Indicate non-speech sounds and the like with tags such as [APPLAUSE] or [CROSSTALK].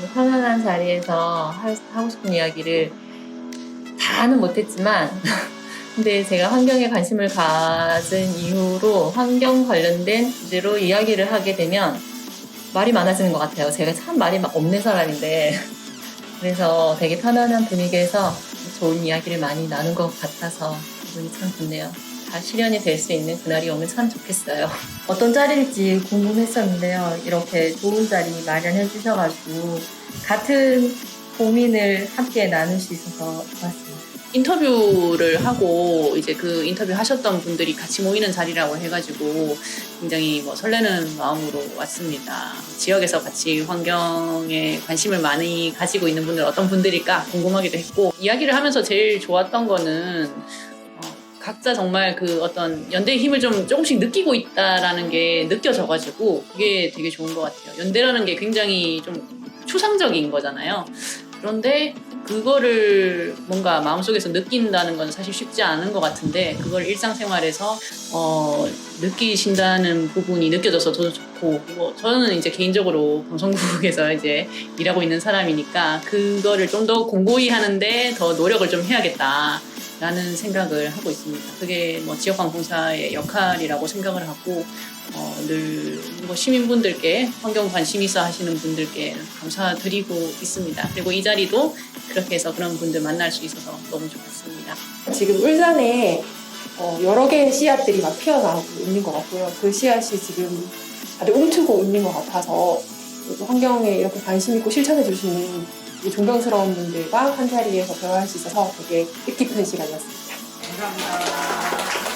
좀 편안한 자리에서 할- 하고 싶은 이야기를 다는 못했지만 [LAUGHS] 근데 제가 환경에 관심을 가진 이후로 환경 관련된 주제로 이야기를 하게 되면 말이 많아지는 것 같아요. 제가 참 말이 막 없는 사람인데 [LAUGHS] 그래서 되게 편안한 분위기에서 좋은 이야기를 많이 나눈 것 같아서 기분이 참 좋네요. 다 실현이 될 수 있는 그날이 오면 참 좋겠어요. 어떤 자리일지 궁금했었는데요. 이렇게 좋은 자리 마련해 주셔가지고 같은 고민을 함께 나눌 수 있어서 좋았습니다. 인터뷰를 하고 이제 그 인터뷰 하셨던 분들이 같이 모이는 자리라고 해가지고 굉장히 뭐 설레는 마음으로 왔습니다. 지역에서 같이 환경에 관심을 많이 가지고 있는 분들 어떤 분들일까 궁금하기도 했고 이야기를 하면서 제일 좋았던 거는 어, 각자 정말 그 어떤 연대의 힘을 좀 조금씩 느끼고 있다라는 게 느껴져가지고 그게 되게 좋은 것 같아요. 연대라는 게 굉장히 좀 추상적인 거잖아요. 그런데 그거를 뭔가 마음속에서 느낀다는 건 사실 쉽지 않은 것 같은데 그걸 일상생활에서 어, 느끼신다는 부분이 느껴져서 더 좋고 그리고 저는 이제 개인적으로 방송국에서 이제 일하고 있는 사람이니까 그거를 좀 더 공고히 하는데 더 노력을 좀 해야겠다. 라는 생각을 하고 있습니다. 그게 뭐 지역방송사의 역할이라고 생각을 하고 어, 늘뭐 시민분들께 환경 관심 있어 하시는 분들께 감사드리고 있습니다. 그리고 이 자리도 그렇게 해서 그런 분들 만날 수 있어서 너무 좋았습니다. 지금 울산에 어, 여러 개의 씨앗들이 막 피어나고 있는 것 같고요. 그 씨앗이 지금 다들 움트고 있는 것 같아서 또 환경에 이렇게 관심 있고 실천해 주시는 이 존경스러운 분들과 한 자리에서 대화할 수 있어서 되게 뜻깊은 시간이었습니다. 감사합니다.